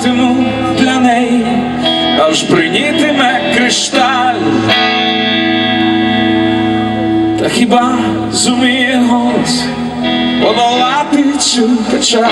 співатиму для неї, аж бринітиме кришталь. Та хіба зуміє голос подолати цю печаль?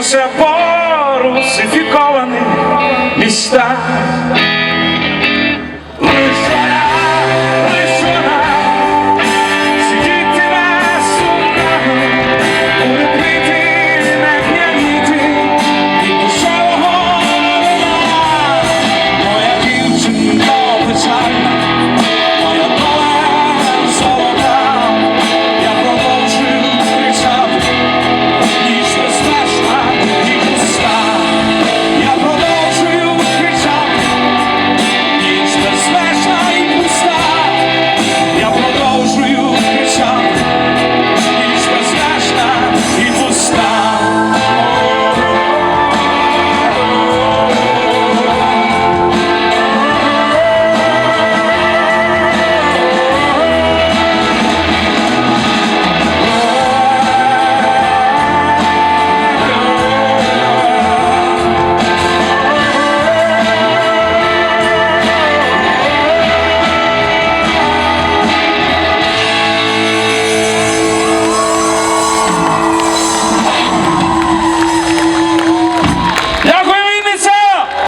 não se apoia.